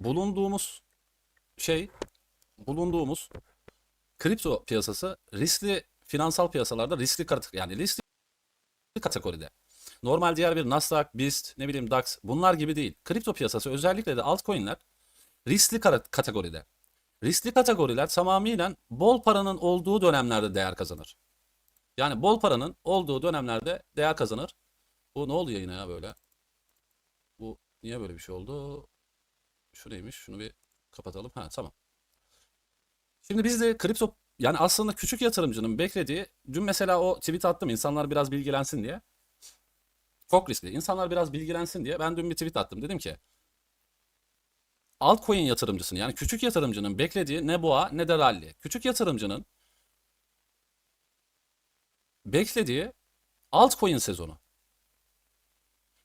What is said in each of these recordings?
bulunduğumuz şey bulunduğumuz kripto piyasası riskli finansal piyasalarda riskli yani riskli kategoride. Normal diğer bir Nasdaq, BIST, ne bileyim DAX bunlar gibi değil. Kripto piyasası özellikle de altcoin'ler riskli kategoride. Riskli kategoriler tamamıyla bol paranın olduğu dönemlerde değer kazanır. Yani bol paranın olduğu dönemlerde değer kazanır. Bu ne oldu yayına ya böyle? Bu niye böyle bir şey oldu? Şu neymiş? Şunu bir kapatalım. Ha tamam. Şimdi biz de kripto yani aslında küçük yatırımcının beklediği dün mesela o tweet attım insanlar biraz bilgilensin diye. Çok riskli. İnsanlar biraz bilgilensin diye ben dün bir tweet attım. Dedim ki altcoin yatırımcısının yani küçük yatırımcının beklediği ne boğa ne de rally. Küçük yatırımcının beklediği altcoin sezonu.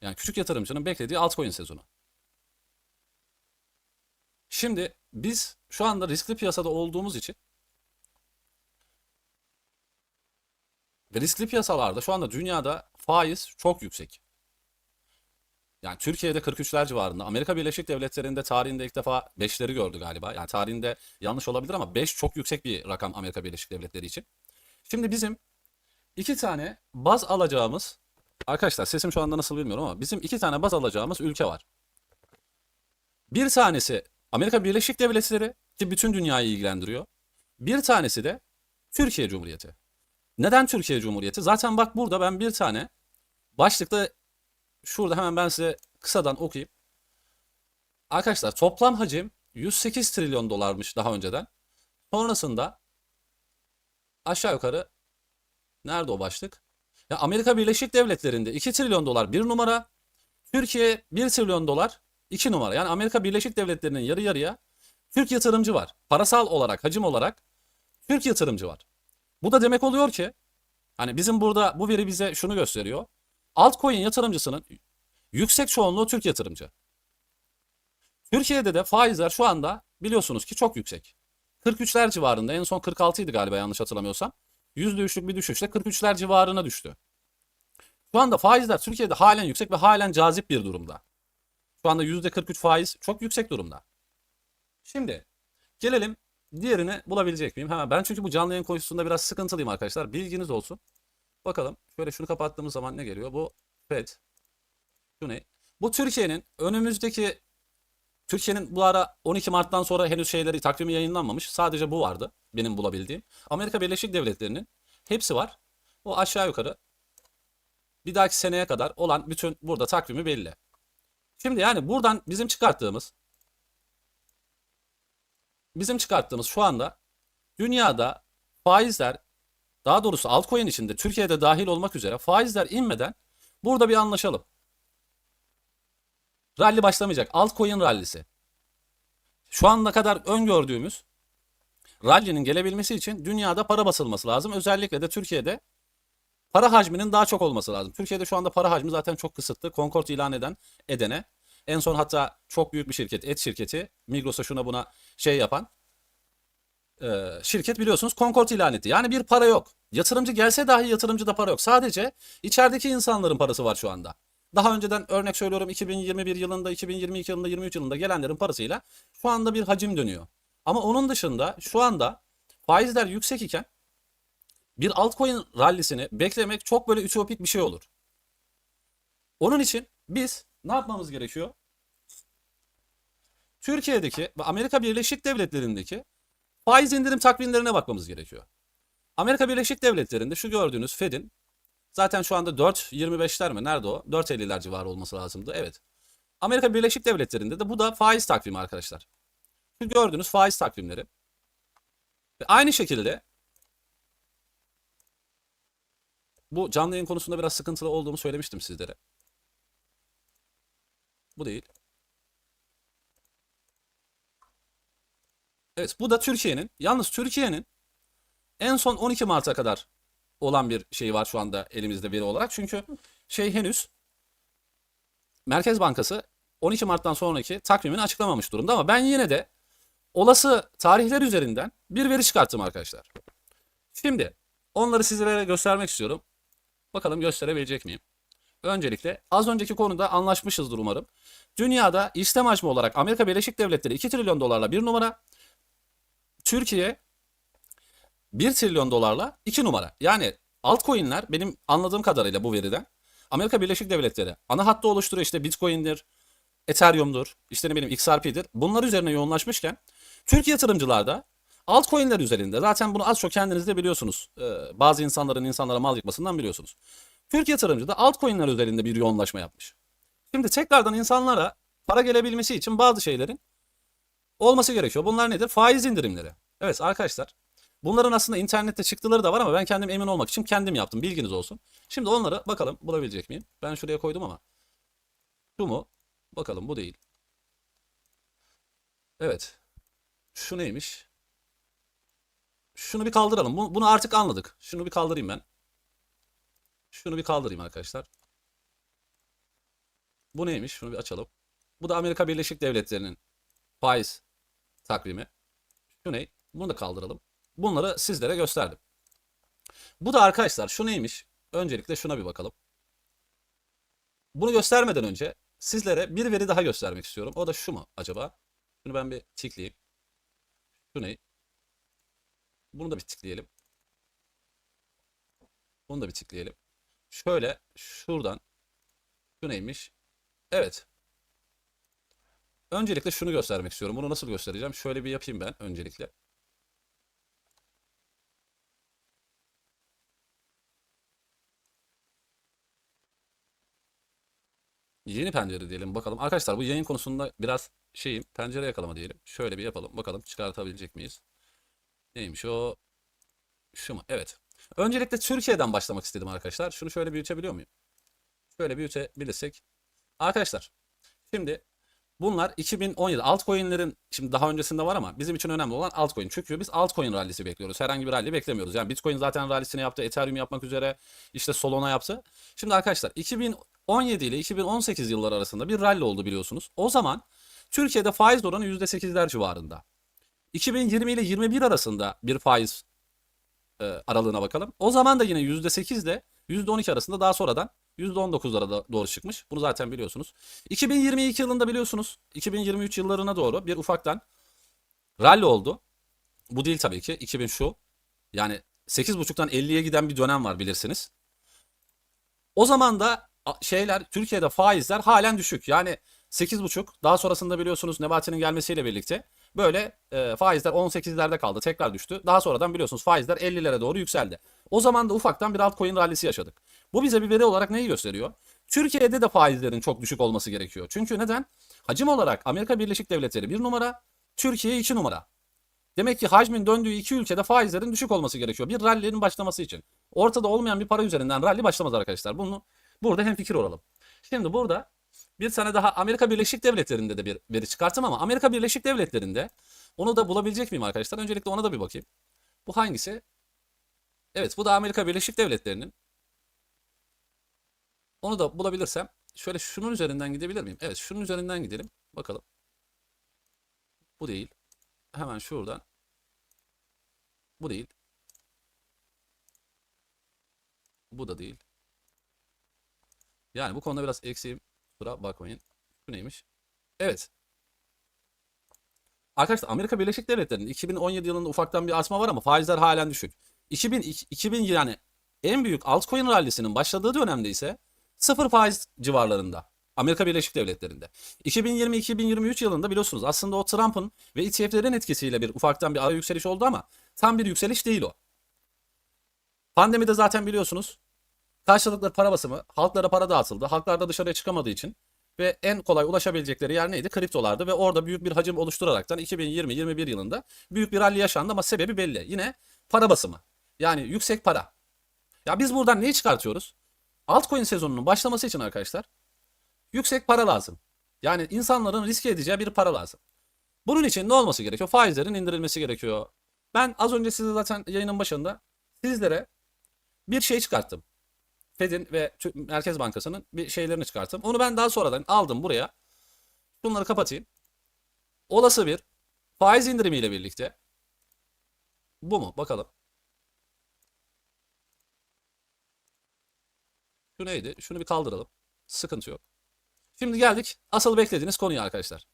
Yani küçük yatırımcının beklediği altcoin sezonu. Şimdi biz şu anda riskli piyasada olduğumuz için riskli piyasalarda şu anda dünyada faiz çok yüksek. Yani Türkiye'de 43'ler civarında. Amerika Birleşik Devletleri'nde tarihinde ilk defa 5'leri gördü galiba. Yani tarihinde yanlış olabilir ama 5 çok yüksek bir rakam Amerika Birleşik Devletleri için. Şimdi bizim iki tane baz alacağımız arkadaşlar sesim şu anda nasıl bilmiyorum ama bizim iki tane baz alacağımız ülke var. Bir tanesi Amerika Birleşik Devletleri ki bütün dünyayı ilgilendiriyor. Bir tanesi de Türkiye Cumhuriyeti. Neden Türkiye Cumhuriyeti? Zaten bak burada ben bir tane başlıkta şurada hemen ben size kısadan okuyayım. Arkadaşlar toplam hacim 108 trilyon dolarmış daha önceden. Sonrasında aşağı yukarı nerede o başlık? Ya Amerika Birleşik Devletleri'nde 2 trilyon dolar bir numara. Türkiye 1 trilyon dolar 2 numara. Yani Amerika Birleşik Devletleri'nin yarı yarıya Türk yatırımcı var. Parasal olarak, hacim olarak Türk yatırımcı var. Bu da demek oluyor ki hani bizim burada bu veri bize şunu gösteriyor. Altcoin yatırımcısının yüksek çoğunluğu Türk yatırımcı. Türkiye'de de faizler şu anda biliyorsunuz ki çok yüksek. 43'ler civarında en son 46 idi galiba yanlış hatırlamıyorsam. %3'lük bir düşüşle 43'ler civarına düştü. Şu anda faizler Türkiye'de halen yüksek ve halen cazip bir durumda. Şu anda %43 faiz çok yüksek durumda. Şimdi gelelim diğerini bulabilecek miyim? Hemen ben çünkü bu canlı yayın konusunda biraz sıkıntılıyım arkadaşlar. Bilginiz olsun. Bakalım şöyle şunu kapattığımız zaman ne geliyor? Bu FED. Şu ne? Bu Türkiye'nin önümüzdeki Türkiye'nin bu ara 12 Mart'tan sonra henüz şeyleri takvimi yayınlanmamış. Sadece bu vardı benim bulabildiğim. Amerika Birleşik Devletleri'nin hepsi var. O aşağı yukarı bir dahaki seneye kadar olan bütün burada takvimi belli. Şimdi yani buradan bizim çıkarttığımız bizim çıkarttığımız şu anda dünyada faizler daha doğrusu altcoin içinde Türkiye'de dahil olmak üzere faizler inmeden burada bir anlaşalım. Rally başlamayacak. Altcoin rallisi. Şu ana kadar öngördüğümüz rally'nin gelebilmesi için dünyada para basılması lazım. Özellikle de Türkiye'de para hacminin daha çok olması lazım. Türkiye'de şu anda para hacmi zaten çok kısıtlı. Concord ilan eden edene. En son hatta çok büyük bir şirket, et şirketi, Migros'a şuna buna şey yapan e, şirket biliyorsunuz Concord ilan etti. Yani bir para yok. Yatırımcı gelse dahi yatırımcıda para yok. Sadece içerideki insanların parası var şu anda. Daha önceden örnek söylüyorum 2021 yılında, 2022 yılında, 23 yılında gelenlerin parasıyla şu anda bir hacim dönüyor. Ama onun dışında şu anda faizler yüksek iken bir altcoin rallisini beklemek çok böyle ütopik bir şey olur. Onun için biz ne yapmamız gerekiyor? Türkiye'deki ve Amerika Birleşik Devletleri'ndeki faiz indirim takvimlerine bakmamız gerekiyor. Amerika Birleşik Devletleri'nde şu gördüğünüz Fed'in zaten şu anda 4.25'ler mi? Nerede o? 4.50'ler civarı olması lazımdı. Evet. Amerika Birleşik Devletleri'nde de bu da faiz takvimi arkadaşlar. Şu gördüğünüz faiz takvimleri. Ve aynı şekilde bu canlı yayın konusunda biraz sıkıntılı olduğumu söylemiştim sizlere. Bu değil. Evet bu da Türkiye'nin. Yalnız Türkiye'nin en son 12 Mart'a kadar olan bir şey var şu anda elimizde veri olarak. Çünkü şey henüz Merkez Bankası 12 Mart'tan sonraki takvimini açıklamamış durumda ama ben yine de olası tarihler üzerinden bir veri çıkarttım arkadaşlar. Şimdi onları sizlere göstermek istiyorum. Bakalım gösterebilecek miyim? Öncelikle az önceki konuda anlaşmışızdır umarım. Dünyada işlem hacmi olarak Amerika Birleşik Devletleri 2 trilyon dolarla bir numara. Türkiye 1 trilyon dolarla 2 numara. Yani altcoin'ler benim anladığım kadarıyla bu veriden Amerika Birleşik Devletleri ana hattı oluşturuyor işte Bitcoin'dir, Ethereum'dur, işte ne bileyim XRP'dir. Bunlar üzerine yoğunlaşmışken Türk yatırımcılar da altcoin'ler üzerinde zaten bunu az çok kendiniz de biliyorsunuz. Ee, bazı insanların insanlara mal yıkmasından biliyorsunuz. Türk yatırımcı da altcoin'ler üzerinde bir yoğunlaşma yapmış. Şimdi tekrardan insanlara para gelebilmesi için bazı şeylerin olması gerekiyor. Bunlar nedir? Faiz indirimleri. Evet arkadaşlar bunların aslında internette çıktıları da var ama ben kendim emin olmak için kendim yaptım. Bilginiz olsun. Şimdi onları bakalım bulabilecek miyim? Ben şuraya koydum ama. Şu mu? Bakalım bu değil. Evet. Şu neymiş? Şunu bir kaldıralım. Bu- Bunu artık anladık. Şunu bir kaldırayım ben. Şunu bir kaldırayım arkadaşlar. Bu neymiş? Şunu bir açalım. Bu da Amerika Birleşik Devletleri'nin faiz takvimi. Şu ne? Bunu da kaldıralım. Bunları sizlere gösterdim. Bu da arkadaşlar şu neymiş? Öncelikle şuna bir bakalım. Bunu göstermeden önce sizlere bir veri daha göstermek istiyorum. O da şu mu acaba? Bunu ben bir tikleyeyim. Şu ne? Bunu da bir tıklayalım. Bunu da bir tıklayalım. Şöyle şuradan şu neymiş? Evet. Öncelikle şunu göstermek istiyorum. Bunu nasıl göstereceğim? Şöyle bir yapayım ben öncelikle. Yeni pencere diyelim bakalım. Arkadaşlar bu yayın konusunda biraz şeyim pencere yakalama diyelim. Şöyle bir yapalım. Bakalım çıkartabilecek miyiz? Neymiş o? Şu mu? Evet. Öncelikle Türkiye'den başlamak istedim arkadaşlar. Şunu şöyle büyütebiliyor muyum? Şöyle büyütebilirsek. Arkadaşlar şimdi bunlar 2017 altcoin'lerin şimdi daha öncesinde var ama bizim için önemli olan altcoin. Çünkü biz altcoin rallisi bekliyoruz. Herhangi bir rally beklemiyoruz. Yani Bitcoin zaten rallisini yaptı. Ethereum yapmak üzere işte Solana yaptı. Şimdi arkadaşlar 2017 ile 2018 yılları arasında bir rally oldu biliyorsunuz. O zaman Türkiye'de faiz oranı %8'ler civarında. 2020 ile 21 arasında bir faiz e, aralığına bakalım. O zaman da yine %8 ile %12 arasında daha sonradan %19'lara da doğru çıkmış. Bunu zaten biliyorsunuz. 2022 yılında biliyorsunuz 2023 yıllarına doğru bir ufaktan rally oldu. Bu değil tabii ki 2000 şu. Yani 8.5'tan 50'ye giden bir dönem var bilirsiniz. O zaman da şeyler Türkiye'de faizler halen düşük. Yani 8.5 daha sonrasında biliyorsunuz Nebati'nin gelmesiyle birlikte böyle e, faizler 18'lerde kaldı. Tekrar düştü. Daha sonradan biliyorsunuz faizler 50'lere doğru yükseldi. O zaman da ufaktan bir altcoin rallisi yaşadık. Bu bize bir veri olarak neyi gösteriyor? Türkiye'de de faizlerin çok düşük olması gerekiyor. Çünkü neden? Hacim olarak Amerika Birleşik Devletleri 1 numara, Türkiye 2 numara. Demek ki hacmin döndüğü iki ülkede faizlerin düşük olması gerekiyor. Bir rally'nin başlaması için. Ortada olmayan bir para üzerinden rally başlamaz arkadaşlar. Bunu burada hem fikir olalım. Şimdi burada bir tane daha Amerika Birleşik Devletleri'nde de bir veri çıkarttım ama Amerika Birleşik Devletleri'nde onu da bulabilecek miyim arkadaşlar? Öncelikle ona da bir bakayım. Bu hangisi? Evet bu da Amerika Birleşik Devletleri'nin. Onu da bulabilirsem şöyle şunun üzerinden gidebilir miyim? Evet şunun üzerinden gidelim. Bakalım. Bu değil. Hemen şuradan. Bu değil. Bu da değil. Yani bu konuda biraz eksiğim. Kusura bakmayın. Bu neymiş? Evet. Arkadaşlar Amerika Birleşik Devletleri'nin 2017 yılında ufaktan bir artma var ama faizler halen düşük. 2000, 2000 yani en büyük altcoin rallisinin başladığı dönemde ise sıfır faiz civarlarında. Amerika Birleşik Devletleri'nde. 2020-2023 yılında biliyorsunuz aslında o Trump'ın ve ETF'lerin etkisiyle bir ufaktan bir ara yükseliş oldu ama tam bir yükseliş değil o. Pandemide zaten biliyorsunuz karşılıklı para basımı, halklara para dağıtıldı. Halklar da dışarıya çıkamadığı için ve en kolay ulaşabilecekleri yer neydi? Kriptolardı ve orada büyük bir hacim oluşturaraktan 2020-21 yılında büyük bir rally yaşandı ama sebebi belli. Yine para basımı. Yani yüksek para. Ya biz buradan neyi çıkartıyoruz? Altcoin sezonunun başlaması için arkadaşlar yüksek para lazım. Yani insanların riske edeceği bir para lazım. Bunun için ne olması gerekiyor? Faizlerin indirilmesi gerekiyor. Ben az önce size zaten yayının başında sizlere bir şey çıkarttım. Fed'in ve Merkez Bankası'nın bir şeylerini çıkarttım. Onu ben daha sonradan aldım buraya. Bunları kapatayım. Olası bir faiz indirimiyle birlikte bu mu? Bakalım. Şu neydi? Şunu bir kaldıralım. Sıkıntı yok. Şimdi geldik asıl beklediğiniz konuya arkadaşlar.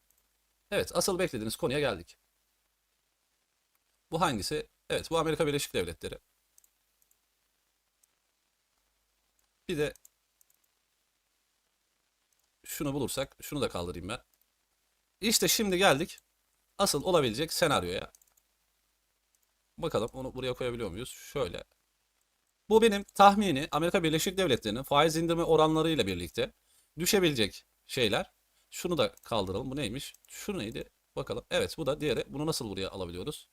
Evet asıl beklediğiniz konuya geldik. Bu hangisi? Evet bu Amerika Birleşik Devletleri. Bir de şunu bulursak şunu da kaldırayım ben. İşte şimdi geldik asıl olabilecek senaryoya. Bakalım onu buraya koyabiliyor muyuz? Şöyle. Bu benim tahmini Amerika Birleşik Devletleri'nin faiz indirme oranları ile birlikte düşebilecek şeyler. Şunu da kaldıralım. Bu neymiş? Şu neydi? Bakalım. Evet bu da diğeri. Bunu nasıl buraya alabiliyoruz?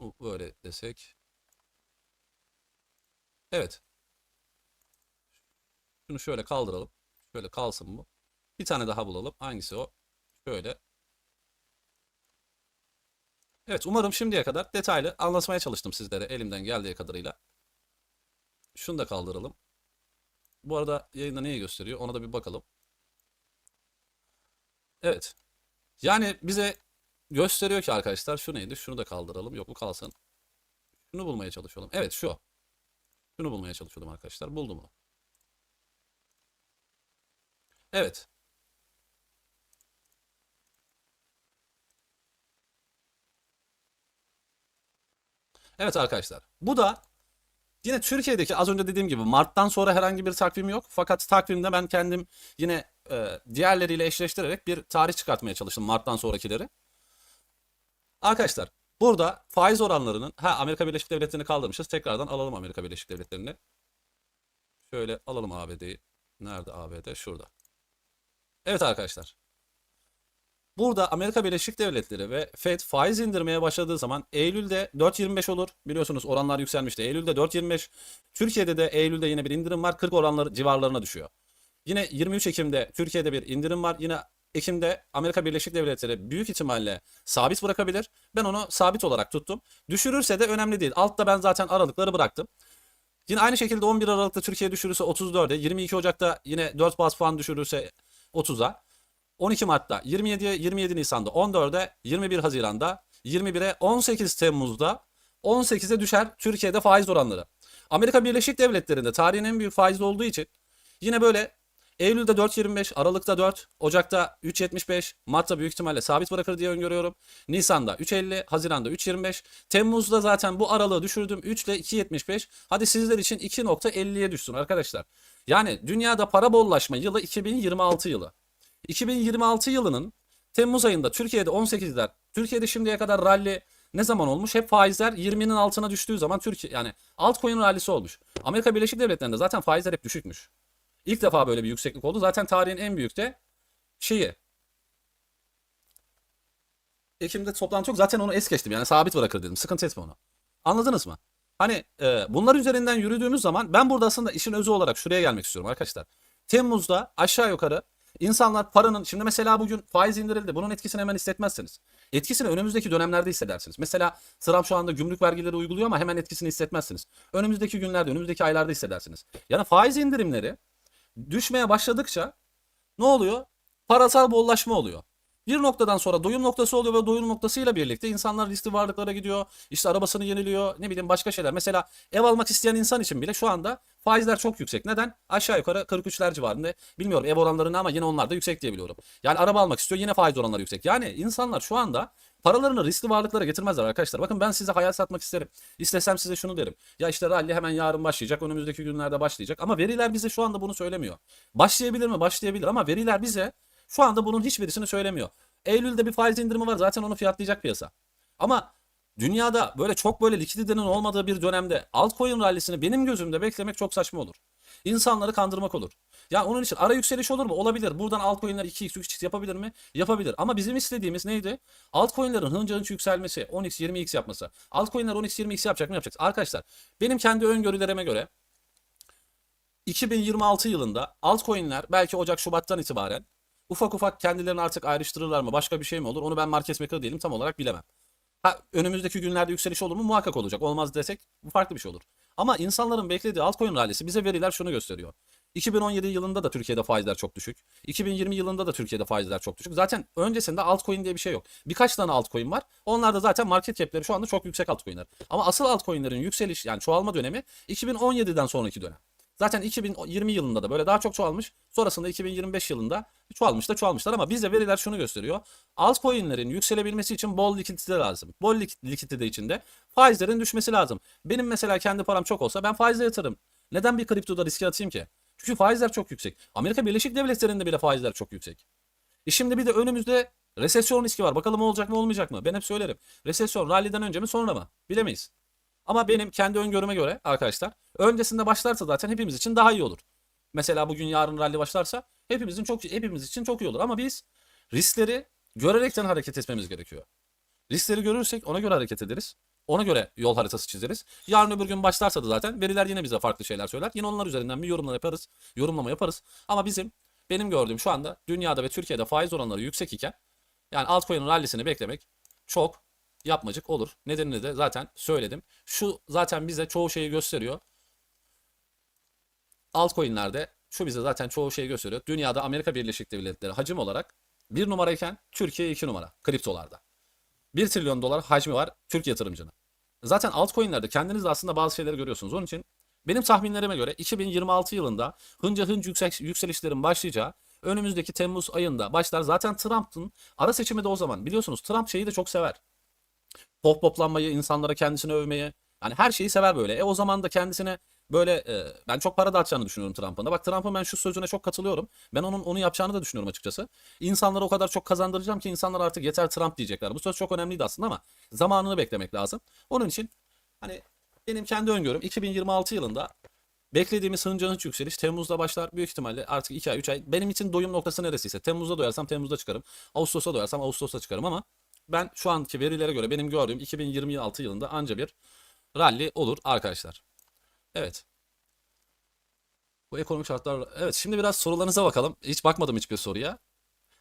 Bu böyle desek. Evet. Şunu şöyle kaldıralım. Şöyle kalsın bu. Bir tane daha bulalım. Hangisi o? Şöyle. Evet umarım şimdiye kadar detaylı anlatmaya çalıştım sizlere elimden geldiği kadarıyla. Şunu da kaldıralım. Bu arada yayında neyi gösteriyor ona da bir bakalım. Evet. Yani bize gösteriyor ki arkadaşlar şu neydi? Şunu da kaldıralım. Yok bu kalsın. Şunu bulmaya çalışalım. Evet şu. Şunu bulmaya çalışıyordum arkadaşlar. Buldum onu. Evet. Evet arkadaşlar. Bu da yine Türkiye'deki az önce dediğim gibi Mart'tan sonra herhangi bir takvim yok. Fakat takvimde ben kendim yine e, diğerleriyle eşleştirerek bir tarih çıkartmaya çalıştım Mart'tan sonrakileri. Arkadaşlar burada faiz oranlarının ha Amerika Birleşik Devletleri'ni kaldırmışız. Tekrardan alalım Amerika Birleşik Devletleri'ni. Şöyle alalım ABD'yi. Nerede ABD? Şurada. Evet arkadaşlar. Burada Amerika Birleşik Devletleri ve Fed faiz indirmeye başladığı zaman Eylül'de 4.25 olur. Biliyorsunuz oranlar yükselmişti. Eylül'de 4.25. Türkiye'de de Eylül'de yine bir indirim var. 40 oranları civarlarına düşüyor. Yine 23 Ekim'de Türkiye'de bir indirim var. Yine Ekim'de Amerika Birleşik Devletleri büyük ihtimalle sabit bırakabilir. Ben onu sabit olarak tuttum. Düşürürse de önemli değil. Altta ben zaten aralıkları bıraktım. Yine aynı şekilde 11 Aralık'ta Türkiye düşürürse 34'e, 22 Ocak'ta yine 4 bas puan düşürürse 30'a, 12 Mart'ta, 27'ye, 27 Nisan'da, 14'e, 21 Haziran'da, 21'e, 18 Temmuz'da 18'e düşer Türkiye'de faiz oranları. Amerika Birleşik Devletleri'nde tarihin en büyük faizi olduğu için yine böyle Eylül'de 4.25, Aralık'ta 4, Ocak'ta 3.75, Mart'ta büyük ihtimalle sabit bırakır diye öngörüyorum. Nisan'da 3.50, Haziran'da 3.25, Temmuz'da zaten bu aralığı düşürdüm 3 ile 2.75. Hadi sizler için 2.50'ye düşsün arkadaşlar. Yani dünyada para bollaşma yılı 2026 yılı. 2026 yılının Temmuz ayında Türkiye'de 18'ler. Türkiye'de şimdiye kadar rally ne zaman olmuş? Hep faizler 20'nin altına düştüğü zaman Türkiye yani altcoin rallisi olmuş. Amerika Birleşik Devletleri'nde zaten faizler hep düşükmüş. İlk defa böyle bir yükseklik oldu. Zaten tarihin en büyük de şeyi. Ekim'de toplantı yok. Zaten onu es geçtim. Yani sabit bırakır dedim. Sıkıntı etme onu. Anladınız mı? Hani e, bunlar üzerinden yürüdüğümüz zaman ben burada aslında işin özü olarak şuraya gelmek istiyorum arkadaşlar. Temmuz'da aşağı yukarı insanlar paranın şimdi mesela bugün faiz indirildi. Bunun etkisini hemen hissetmezsiniz. Etkisini önümüzdeki dönemlerde hissedersiniz. Mesela Trump şu anda gümrük vergileri uyguluyor ama hemen etkisini hissetmezsiniz. Önümüzdeki günlerde, önümüzdeki aylarda hissedersiniz. Yani faiz indirimleri düşmeye başladıkça ne oluyor? Parasal bollaşma oluyor. Bir noktadan sonra doyum noktası oluyor ve doyum noktasıyla birlikte insanlar riskli varlıklara gidiyor. İşte arabasını yeniliyor. Ne bileyim başka şeyler. Mesela ev almak isteyen insan için bile şu anda faizler çok yüksek. Neden? Aşağı yukarı 43'ler civarında. Bilmiyorum ev oranları ne ama yine onlar da yüksek diye biliyorum. Yani araba almak istiyor yine faiz oranları yüksek. Yani insanlar şu anda paralarını riskli varlıklara getirmezler arkadaşlar. Bakın ben size hayal satmak isterim. İstesem size şunu derim. Ya işte rally hemen yarın başlayacak. Önümüzdeki günlerde başlayacak. Ama veriler bize şu anda bunu söylemiyor. Başlayabilir mi? Başlayabilir ama veriler bize şu anda bunun hiçbirisini söylemiyor. Eylül'de bir faiz indirimi var. Zaten onu fiyatlayacak piyasa. Ama dünyada böyle çok böyle likiditenin olmadığı bir dönemde altcoin rallisini benim gözümde beklemek çok saçma olur. İnsanları kandırmak olur. Ya onun için ara yükseliş olur mu? Olabilir. Buradan altcoin'ler 2x 3x yapabilir mi? Yapabilir. Ama bizim istediğimiz neydi? Altcoin'lerin hınca hınç yükselmesi, 10x 20x yapması. Altcoin'ler 10x 20x yapacak mı? Yapacak. Arkadaşlar benim kendi öngörülerime göre 2026 yılında altcoin'ler belki Ocak Şubat'tan itibaren ufak ufak kendilerini artık ayrıştırırlar mı? Başka bir şey mi olur? Onu ben market maker değilim tam olarak bilemem. Ha, önümüzdeki günlerde yükseliş olur mu? Muhakkak olacak. Olmaz desek bu farklı bir şey olur. Ama insanların beklediği altcoin rallisi bize veriler şunu gösteriyor. 2017 yılında da Türkiye'de faizler çok düşük. 2020 yılında da Türkiye'de faizler çok düşük. Zaten öncesinde altcoin diye bir şey yok. Birkaç tane altcoin var. Onlar da zaten market cap'leri şu anda çok yüksek altcoin'ler. Ama asıl altcoin'lerin yükseliş yani çoğalma dönemi 2017'den sonraki dönem. Zaten 2020 yılında da böyle daha çok çoğalmış. Sonrasında 2025 yılında çoğalmış da çoğalmışlar ama bize veriler şunu gösteriyor. Altcoin'lerin yükselebilmesi için bol likidite lazım. Bol lik- likidite içinde faizlerin düşmesi lazım. Benim mesela kendi param çok olsa ben faize yatırım. Neden bir kriptoda riske atayım ki? Çünkü faizler çok yüksek. Amerika Birleşik Devletleri'nde bile faizler çok yüksek. E şimdi bir de önümüzde resesyon riski var. Bakalım olacak mı olmayacak mı? Ben hep söylerim. Resesyon rally'den önce mi sonra mı? Bilemeyiz. Ama benim kendi öngörüme göre arkadaşlar öncesinde başlarsa zaten hepimiz için daha iyi olur. Mesela bugün yarın rally başlarsa hepimizin çok hepimiz için çok iyi olur ama biz riskleri görerekten hareket etmemiz gerekiyor. Riskleri görürsek ona göre hareket ederiz. Ona göre yol haritası çizeriz. Yarın öbür gün başlarsa da zaten veriler yine bize farklı şeyler söyler. Yine onlar üzerinden bir yorumlama yaparız. Yorumlama yaparız. Ama bizim benim gördüğüm şu anda dünyada ve Türkiye'de faiz oranları yüksek iken yani altcoin'in rallisini beklemek çok yapmacık olur. Nedenini de zaten söyledim. Şu zaten bize çoğu şeyi gösteriyor. Altcoin'lerde şu bize zaten çoğu şeyi gösteriyor. Dünyada Amerika Birleşik Devletleri hacim olarak bir numarayken Türkiye iki numara kriptolarda. 1 trilyon dolar hacmi var Türk yatırımcının. Zaten altcoin'lerde kendiniz de aslında bazı şeyleri görüyorsunuz. Onun için benim tahminlerime göre 2026 yılında hınca hınç yüksek, yükselişlerin başlayacağı önümüzdeki Temmuz ayında başlar. Zaten Trump'ın ara seçimi de o zaman. Biliyorsunuz Trump şeyi de çok sever. Pop insanlara kendisini övmeyi. Yani her şeyi sever böyle. E o zaman da kendisine böyle e, ben çok para dağıtacağını düşünüyorum Trump'ın da. Bak Trump'ın ben şu sözüne çok katılıyorum. Ben onun onu yapacağını da düşünüyorum açıkçası. İnsanlara o kadar çok kazandıracağım ki insanlar artık yeter Trump diyecekler. Bu söz çok önemliydi aslında ama zamanını beklemek lazım. Onun için hani benim kendi öngörüm 2026 yılında beklediğimiz hınca hınç yükseliş Temmuz'da başlar. Büyük ihtimalle artık 2 ay 3 ay. Benim için doyum noktası neresiyse. Temmuz'da doyarsam Temmuz'da çıkarım. Ağustos'ta doyarsam Ağustos'ta çıkarım ama ben şu anki verilere göre benim gördüğüm 2026 yılında anca bir rally olur arkadaşlar. Evet. Bu ekonomik şartlar... Evet şimdi biraz sorularınıza bakalım. Hiç bakmadım hiçbir soruya.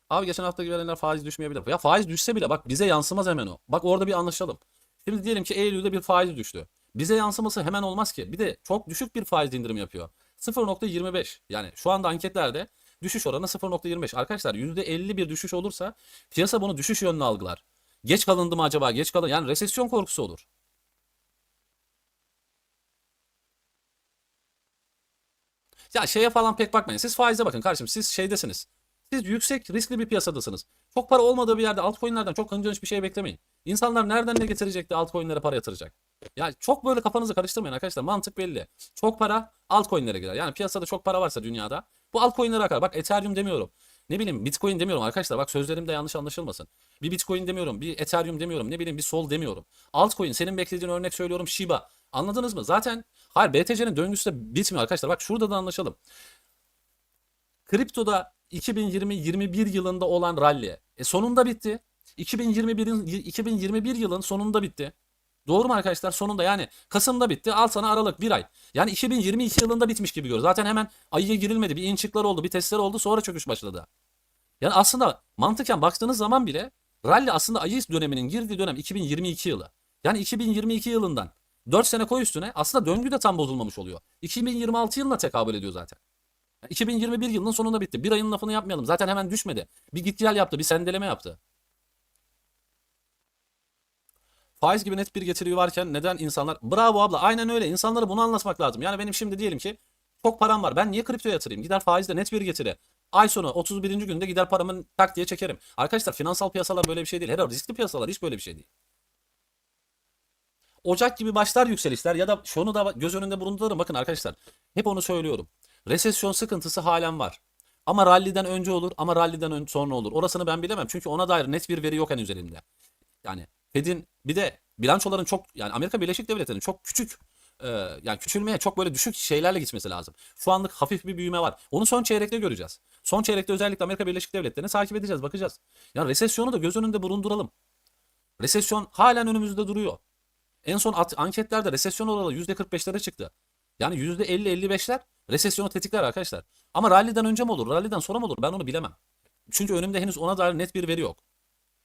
Abi geçen hafta güvenenler faiz düşmeyebilir. Ya faiz düşse bile bak bize yansımaz hemen o. Bak orada bir anlaşalım. Şimdi diyelim ki Eylül'de bir faiz düştü. Bize yansıması hemen olmaz ki. Bir de çok düşük bir faiz indirim yapıyor. 0.25. Yani şu anda anketlerde düşüş oranı 0.25. Arkadaşlar %50 bir düşüş olursa piyasa bunu düşüş yönlü algılar. Geç kalındı mı acaba? Geç kalın. Yani resesyon korkusu olur. Ya şeye falan pek bakmayın. Siz faize bakın kardeşim. Siz şeydesiniz. Siz yüksek riskli bir piyasadasınız. Çok para olmadığı bir yerde altcoin'lerden çok hıncı bir şey beklemeyin. İnsanlar nereden ne getirecek de altcoin'lere para yatıracak. Ya çok böyle kafanızı karıştırmayın arkadaşlar. Mantık belli. Çok para altcoin'lere gider. Yani piyasada çok para varsa dünyada bu altcoin'lere akar. Bak Ethereum demiyorum. Ne bileyim Bitcoin demiyorum arkadaşlar. Bak sözlerim de yanlış anlaşılmasın. Bir Bitcoin demiyorum. Bir Ethereum demiyorum. Ne bileyim bir Sol demiyorum. Altcoin senin beklediğin örnek söylüyorum Shiba. Anladınız mı? Zaten hayır BTC'nin döngüsü de bitmiyor arkadaşlar. Bak şurada da anlaşalım. Kriptoda 2020-21 yılında olan rally e sonunda bitti. 2021'in 2021 yılın sonunda bitti. Doğru mu arkadaşlar? Sonunda yani Kasım'da bitti. Al sana Aralık bir ay. Yani 2022 yılında bitmiş gibi görüyoruz. Zaten hemen ayıya girilmedi. Bir inçikler oldu, bir testler oldu. Sonra çöküş başladı. Yani aslında mantıken baktığınız zaman bile rally aslında ayı döneminin girdiği dönem 2022 yılı. Yani 2022 yılından 4 sene koy üstüne aslında döngü de tam bozulmamış oluyor. 2026 yılına tekabül ediyor zaten. Yani 2021 yılının sonunda bitti. Bir ayın lafını yapmayalım. Zaten hemen düşmedi. Bir git gel yaptı, bir sendeleme yaptı. Faiz gibi net bir getiri varken neden insanlar... Bravo abla aynen öyle. İnsanlara bunu anlatmak lazım. Yani benim şimdi diyelim ki çok param var. Ben niye kripto yatırayım? Gider faizle net bir getiri. Ay sonu 31. günde gider paramın tak diye çekerim. Arkadaşlar finansal piyasalar böyle bir şey değil. Her riskli piyasalar hiç böyle bir şey değil. Ocak gibi başlar yükselişler ya da şunu da göz önünde bulundurun. Bakın arkadaşlar hep onu söylüyorum. Resesyon sıkıntısı halen var. Ama ralliden önce olur ama ralliden sonra olur. Orasını ben bilemem. Çünkü ona dair net bir veri yok henüz elimde. Yani Fed'in bir de bilançoların çok yani Amerika Birleşik Devletleri'nin çok küçük e, yani küçülmeye çok böyle düşük şeylerle gitmesi lazım. Şu anlık hafif bir büyüme var. Onu son çeyrekte göreceğiz. Son çeyrekte özellikle Amerika Birleşik Devletleri'ni takip edeceğiz, bakacağız. Yani resesyonu da göz önünde bulunduralım. Resesyon halen önümüzde duruyor. En son at- anketlerde resesyon oranı %45'lere çıktı. Yani %50-55'ler resesyonu tetikler arkadaşlar. Ama rally'den önce mi olur, rally'den sonra mı olur ben onu bilemem. Çünkü önümde henüz ona dair net bir veri yok.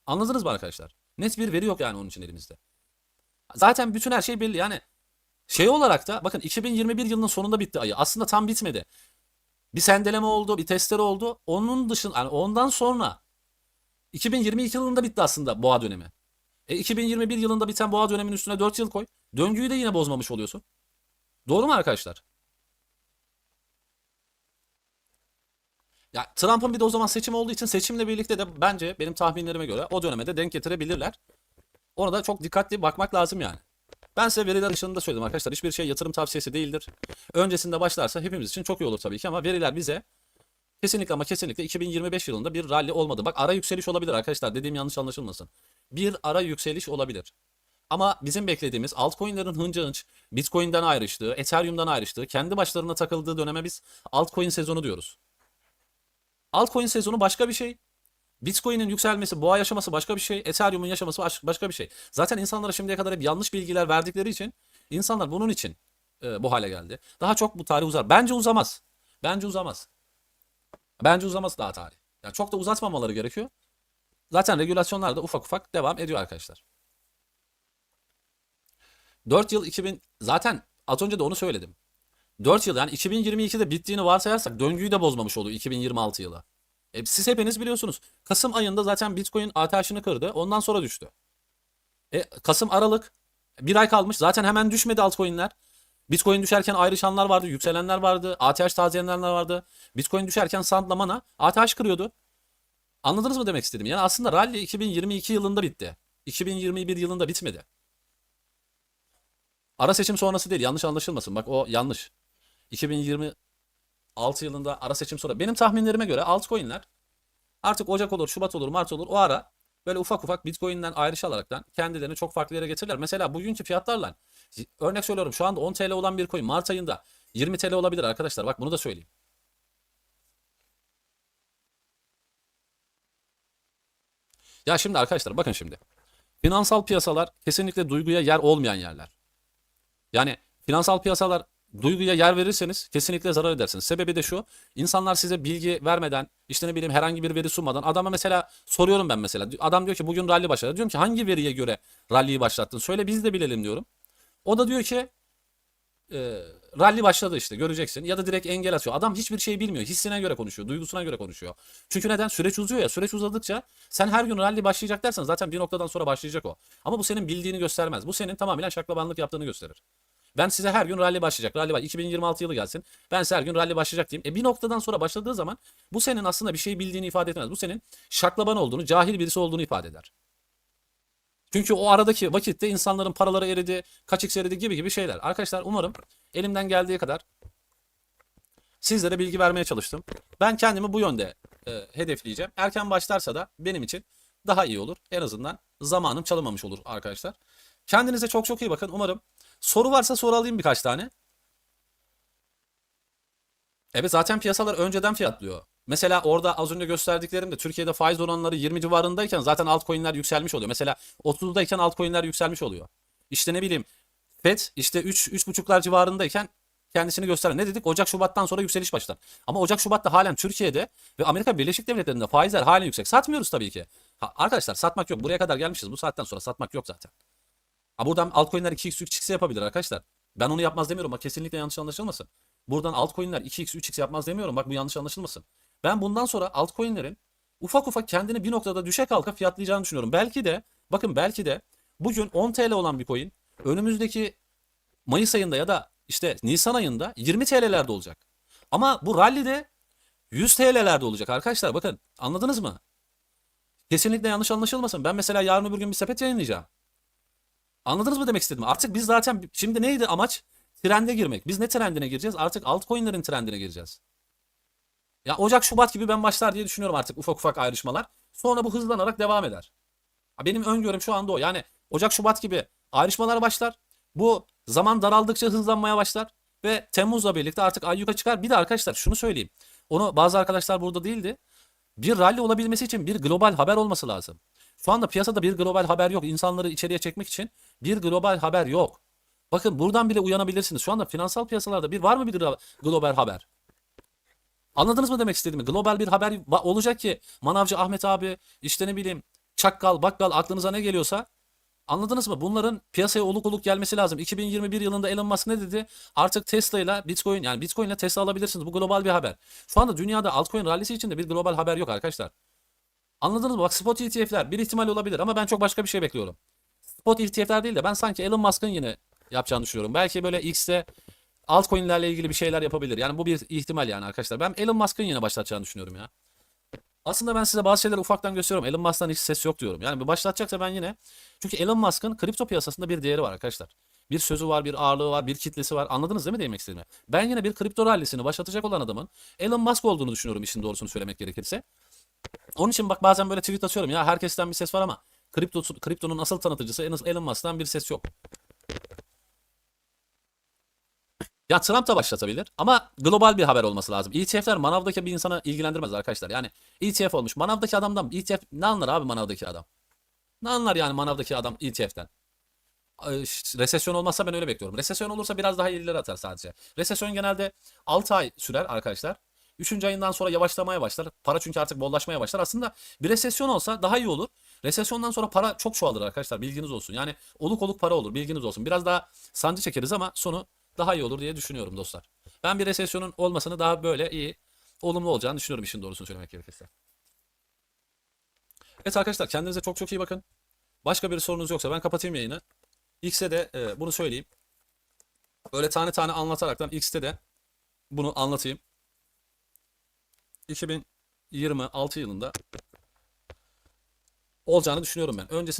Anladınız mı arkadaşlar? Net bir veri yok yani onun için elimizde. Zaten bütün her şey belli. Yani şey olarak da bakın 2021 yılının sonunda bitti ayı. Aslında tam bitmedi. Bir sendeleme oldu, bir testleri oldu. Onun dışında yani ondan sonra 2022 yılında bitti aslında boğa dönemi. E 2021 yılında biten boğa döneminin üstüne 4 yıl koy. Döngüyü de yine bozmamış oluyorsun. Doğru mu arkadaşlar? Ya Trump'ın bir de o zaman seçim olduğu için seçimle birlikte de bence benim tahminlerime göre o döneme de denk getirebilirler. Ona da çok dikkatli bakmak lazım yani. Ben size veriler ışığında söyledim arkadaşlar. Hiçbir şey yatırım tavsiyesi değildir. Öncesinde başlarsa hepimiz için çok iyi olur tabii ki ama veriler bize kesinlikle ama kesinlikle 2025 yılında bir rally olmadı. Bak ara yükseliş olabilir arkadaşlar. Dediğim yanlış anlaşılmasın. Bir ara yükseliş olabilir. Ama bizim beklediğimiz altcoin'lerin hınca hınç Bitcoin'den ayrıştığı, Ethereum'dan ayrıştığı, kendi başlarına takıldığı döneme biz altcoin sezonu diyoruz. Altcoin sezonu başka bir şey. Bitcoin'in yükselmesi, boğa yaşaması başka bir şey. Ethereum'un yaşaması baş- başka bir şey. Zaten insanlara şimdiye kadar hep yanlış bilgiler verdikleri için insanlar bunun için e, bu hale geldi. Daha çok bu tarih uzar. Bence uzamaz. Bence uzamaz. Bence uzamaz daha tarih. Yani çok da uzatmamaları gerekiyor. Zaten regülasyonlar da ufak ufak devam ediyor arkadaşlar. 4 yıl 2000 zaten az önce de onu söyledim. 4 yıl yani 2022'de bittiğini varsayarsak döngüyü de bozmamış oluyor 2026 yılı. E, siz hepiniz biliyorsunuz. Kasım ayında zaten Bitcoin ATH'ını kırdı. Ondan sonra düştü. E, Kasım Aralık bir ay kalmış. Zaten hemen düşmedi altcoin'ler. Bitcoin düşerken ayrışanlar vardı, yükselenler vardı, ATH tazeleyenler vardı. Bitcoin düşerken Sandla Mana ATH kırıyordu. Anladınız mı demek istedim? Yani aslında rally 2022 yılında bitti. 2021 yılında bitmedi. Ara seçim sonrası değil. Yanlış anlaşılmasın. Bak o yanlış. 2026 yılında ara seçim sonra. Benim tahminlerime göre altcoin'ler artık Ocak olur, Şubat olur, Mart olur. O ara böyle ufak ufak Bitcoin'den ayrışaraktan kendilerini çok farklı yere getirirler. Mesela bugünkü fiyatlarla örnek söylüyorum şu anda 10 TL olan bir coin Mart ayında 20 TL olabilir arkadaşlar. Bak bunu da söyleyeyim. Ya şimdi arkadaşlar bakın şimdi. Finansal piyasalar kesinlikle duyguya yer olmayan yerler. Yani finansal piyasalar duyguya yer verirseniz kesinlikle zarar edersiniz. Sebebi de şu. insanlar size bilgi vermeden, işte ne bileyim herhangi bir veri sunmadan adama mesela soruyorum ben mesela. Adam diyor ki bugün rally başladı. Diyorum ki hangi veriye göre rally'yi başlattın? Söyle biz de bilelim diyorum. O da diyor ki e, rally başladı işte göreceksin. Ya da direkt engel atıyor. Adam hiçbir şey bilmiyor. Hissine göre konuşuyor. Duygusuna göre konuşuyor. Çünkü neden? Süreç uzuyor ya. Süreç uzadıkça sen her gün rally başlayacak dersen zaten bir noktadan sonra başlayacak o. Ama bu senin bildiğini göstermez. Bu senin tamamen şaklabanlık yaptığını gösterir. Ben size her gün rally başlayacak. Rally baş 2026 yılı gelsin. Ben size her gün rally başlayacak diyeyim. E bir noktadan sonra başladığı zaman bu senin aslında bir şey bildiğini ifade etmez. Bu senin şaklaban olduğunu, cahil birisi olduğunu ifade eder. Çünkü o aradaki vakitte insanların paraları eridi, kaç x eridi gibi gibi şeyler. Arkadaşlar umarım elimden geldiği kadar sizlere bilgi vermeye çalıştım. Ben kendimi bu yönde e, hedefleyeceğim. Erken başlarsa da benim için daha iyi olur. En azından zamanım çalınmamış olur arkadaşlar. Kendinize çok çok iyi bakın. Umarım soru varsa soru alayım birkaç tane. Evet zaten piyasalar önceden fiyatlıyor. Mesela orada az önce gösterdiklerimde Türkiye'de faiz oranları 20 civarındayken zaten altcoin'ler yükselmiş oluyor. Mesela 30'dayken altcoin'ler yükselmiş oluyor. İşte ne bileyim FED işte 3 3,5'lar civarındayken kendisini gösteren. Ne dedik? Ocak Şubat'tan sonra yükseliş başlar. Ama Ocak Şubat'ta halen Türkiye'de ve Amerika Birleşik Devletleri'nde faizler halen yüksek. Satmıyoruz tabii ki. Ha, arkadaşlar satmak yok. Buraya kadar gelmişiz. Bu saatten sonra satmak yok zaten. Ha buradan altcoin'ler 2x 3x yapabilir arkadaşlar. Ben onu yapmaz demiyorum. Bak kesinlikle yanlış anlaşılmasın. Buradan altcoin'ler 2x 3x yapmaz demiyorum. Bak bu yanlış anlaşılmasın. Ben bundan sonra altcoin'lerin ufak ufak kendini bir noktada düşe kalka fiyatlayacağını düşünüyorum. Belki de bakın belki de bugün 10 TL olan bir coin önümüzdeki Mayıs ayında ya da işte Nisan ayında 20 TL'lerde olacak. Ama bu rally'de 100 TL'lerde olacak arkadaşlar. Bakın anladınız mı? Kesinlikle yanlış anlaşılmasın. Ben mesela yarın öbür gün bir sepet yayınlayacağım. Anladınız mı demek istedim? Artık biz zaten şimdi neydi amaç? Trende girmek. Biz ne trendine gireceğiz? Artık altcoin'lerin trendine gireceğiz. Ya Ocak Şubat gibi ben başlar diye düşünüyorum artık ufak ufak ayrışmalar. Sonra bu hızlanarak devam eder. Benim öngörüm şu anda o. Yani Ocak Şubat gibi ayrışmalar başlar. Bu zaman daraldıkça hızlanmaya başlar. Ve Temmuz'la birlikte artık ayyuka çıkar. Bir de arkadaşlar şunu söyleyeyim. Onu bazı arkadaşlar burada değildi. Bir rally olabilmesi için bir global haber olması lazım. Şu anda piyasada bir global haber yok. İnsanları içeriye çekmek için bir global haber yok. Bakın buradan bile uyanabilirsiniz. Şu anda finansal piyasalarda bir var mı bir glo- global haber? Anladınız mı demek istediğimi? Global bir haber olacak ki Manavcı Ahmet abi işte ne bileyim Çakkal, Bakkal aklınıza ne geliyorsa anladınız mı? Bunların piyasaya oluk oluk gelmesi lazım. 2021 yılında Elon Musk ne dedi? Artık Tesla ile Bitcoin yani Bitcoin ile Tesla alabilirsiniz. Bu global bir haber. Şu anda dünyada altcoin rallisi için de bir global haber yok arkadaşlar. Anladınız mı? Bak spot ETF'ler bir ihtimal olabilir ama ben çok başka bir şey bekliyorum. Spot ETF'ler değil de ben sanki Elon Musk'ın yine yapacağını düşünüyorum. Belki böyle X'te altcoin'lerle ilgili bir şeyler yapabilir. Yani bu bir ihtimal yani arkadaşlar. Ben Elon Musk'ın yine başlatacağını düşünüyorum ya. Aslında ben size bazı şeyleri ufaktan gösteriyorum. Elon Musk'tan hiç ses yok diyorum. Yani başlatacaksa ben yine. Çünkü Elon Musk'ın kripto piyasasında bir değeri var arkadaşlar. Bir sözü var, bir ağırlığı var, bir kitlesi var. Anladınız değil mi demek istediğimi? Ben yine bir kripto rallisini başlatacak olan adamın Elon Musk olduğunu düşünüyorum işin doğrusunu söylemek gerekirse. Onun için bak bazen böyle tweet atıyorum ya herkesten bir ses var ama kripto, kriptonun asıl tanıtıcısı Elon Musk'tan bir ses yok. Ya Trump da başlatabilir ama global bir haber olması lazım. ETF'ler manavdaki bir insana ilgilendirmez arkadaşlar. Yani ETF olmuş. Manavdaki adamdan ETF ne anlar abi manavdaki adam? Ne anlar yani manavdaki adam ş- Resesyon olmazsa ben öyle bekliyorum. Resesyon olursa biraz daha ileri atar sadece. Resesyon genelde 6 ay sürer arkadaşlar. 3. ayından sonra yavaşlamaya başlar. Para çünkü artık bollaşmaya başlar. Aslında bir resesyon olsa daha iyi olur. Resesyondan sonra para çok çoğalır arkadaşlar. Bilginiz olsun. Yani oluk oluk para olur. Bilginiz olsun. Biraz daha sancı çekeriz ama sonu daha iyi olur diye düşünüyorum dostlar. Ben bir resesyonun olmasını daha böyle iyi, olumlu olacağını düşünüyorum işin doğrusunu söylemek gerekirse. Evet arkadaşlar kendinize çok çok iyi bakın. Başka bir sorunuz yoksa ben kapatayım yayını. X'e de e, bunu söyleyeyim. Böyle tane tane anlataraktan X'te de bunu anlatayım. 2026 yılında olacağını düşünüyorum ben. Öncesinde